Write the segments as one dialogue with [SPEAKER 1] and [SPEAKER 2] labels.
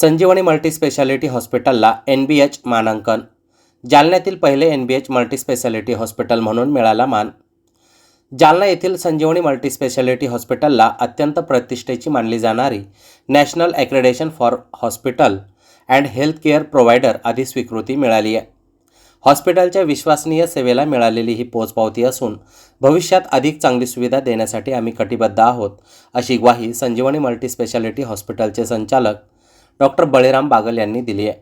[SPEAKER 1] संजीवनी multispeciality हॉस्पिटलला N B H मानांकन. जालन्यातील पहिले N B H multispeciality hospital म्हणून मिळाला मान. जालना येथील संजीवनी मल्टीस्पेशालिटी हॉस्पिटलला अत्यंत प्रतिष्ठेची मानली जाणारी national accreditation for hospital and health care provider आदी स्वीकृती मिळाली आहे. हॉस्पिटलच्या विश्वसनीय सेवेला मिळालेली ही पोचपावती असून भविष्यात अधिक चांगली सुविधा देण्यासाठी आम्ही कटिबद्ध आहोत अशी ग्वाही संजीवनी मल्टीस्पेशालिटी हॉस्पिटलचे संचालक डॉक्टर बळीराम बागल यांनी दिली आहे.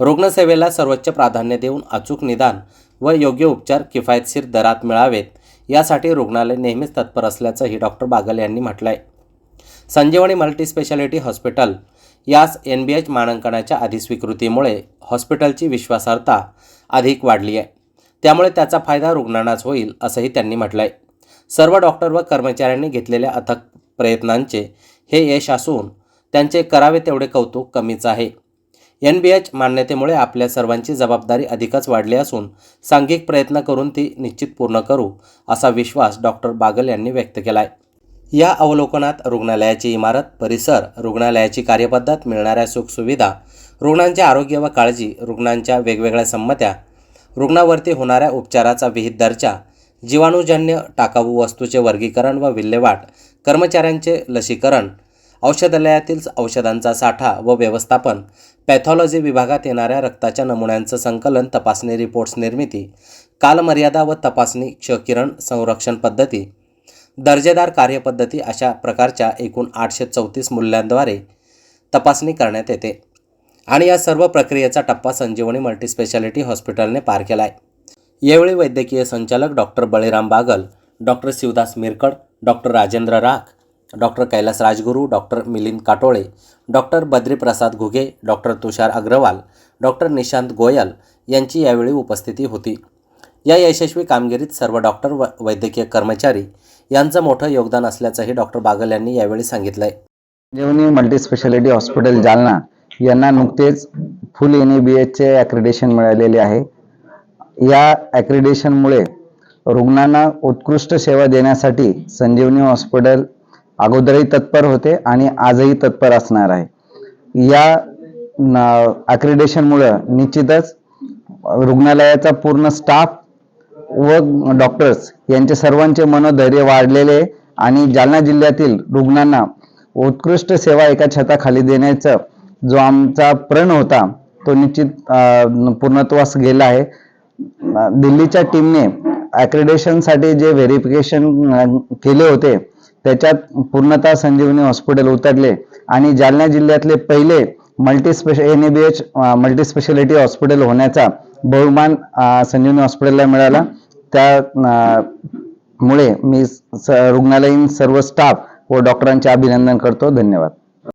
[SPEAKER 1] रुग्णसेवेला सर्वोच्च प्राधान्य देऊन अचूक निदान व योग्य उपचार किफायतशीर दरात मिळावेत यासाठी रुग्णालय नेहमीच तत्पर असल्याचंही डॉक्टर बागल यांनी म्हटलं आहे संजीवनी मल्टीस्पेशालिटी हॉस्पिटल यास एन बी एच मानांकनाच्या अधिस्वीकृतीमुळे हॉस्पिटलची विश्वासार्हता अधिक वाढली आहे. त्यामुळे त्याचा फायदा रुग्णांनाच होईल असंही त्यांनी म्हटलं आहे सर्व डॉक्टर व कर्मचाऱ्यांनी घेतलेल्या अथक प्रयत्नांचे हे यश असून त्यांचे करावे तेवढे कौतुक कमीच आहे. एन बी एच मान्यतेमुळे आपल्या सर्वांची जबाबदारी अधिकच वाढली असून सांघिक प्रयत्न करून ती निश्चित पूर्ण करू असा विश्वास डॉक्टर बागल यांनी व्यक्त केला आहे या अवलोकनात रुग्णालयाची इमारत परिसर रुग्णालयाची कार्यपद्धत मिळणाऱ्या सुखसुविधा रुग्णांचे आरोग्य व काळजी रुग्णांच्या वेगवेगळ्या संमत्या रुग्णावरती होणाऱ्या उपचाराचा विहित दर्जा जीवाणूजन्य टाकाऊ वस्तूचे वर्गीकरण व विल्हेवाट कर्मचाऱ्यांचे लसीकरण औषधालयातील औषधांचा साठा व व्यवस्थापन. पॅथॉलॉजी विभागात येणाऱ्या रक्ताच्या नमुन्यांचं संकलन तपासणी रिपोर्ट्स निर्मिती कालमर्यादा व तपासणी क्षकिरण संरक्षण पद्धती दर्जेदार कार्यपद्धती अशा प्रकारच्या एकूण आठशे चौतीस मूल्यांद्वारे तपासणी करण्यात येते. आणि या सर्व प्रक्रियेचा टप्पा संजीवनी मल्टीस्पेशालिटी हॉस्पिटलने पार केला आहे यावेळी वैद्यकीय संचालक doctor Baliram Bagal doctor Shivdas Mirkad doctor Rajendra Rakh doctor Kailas Rajguru doctor Milind Katole doctor Badriprasad Ghuge doctor Tushar Agrawal doctor Nishant Goyal यांची यावेळी उपस्थिती होती. या यशस्वी कामगिरीत सर्व डॉक्टर व वैद्यकीय कर्मचारी यांचं मोठं योगदान असल्याचंही डॉक्टर बागल यांनी यावेळी सांगितलं आहे
[SPEAKER 2] संजीवनी मल्टीस्पेशालिटी हॉस्पिटल जालना यांना नुकतेच फुल एन ए बी एचचे ॲक्रिडेशन मिळालेले आहे. या ॲक्रिडेशनमुळे रुग्णांना उत्कृष्ट सेवा देण्यासाठी संजीवनी हॉस्पिटल अगोदरही तत्पर होते आणि आजही तत्पर असणार आहे. या ॲक्रिडेशनमुळं निश्चितच रुग्णालयाचा पूर्ण स्टाफ व डॉक्टर्स यांचे सर्वांचे मनोधैर्य वाढलेले आणि जालना जिल्ह्यातील रुग्णांना उत्कृष्ट सेवा एका छताखाली देण्याचा जो आमचा प्रण होता तो निश्चित पूर्णत्वास गेला आहे. दिल्लीच्या टीमने ॲक्रेडेशनसाठी जे व्हेरिफिकेशन केले होते त्याच्यात पूर्णतः संजीवनी हॉस्पिटल उतरले. आणि जालना जिल्ह्यातले पहिले multi special N A B H multi speciality hospital होण्याचा बहुमान संजीवनी हॉस्पिटलला मिळाला. त्या मुळे मी रुग्णालयीन सर्व स्टाफ व डॉक्टरांचे अभिनंदन करतो. धन्यवाद.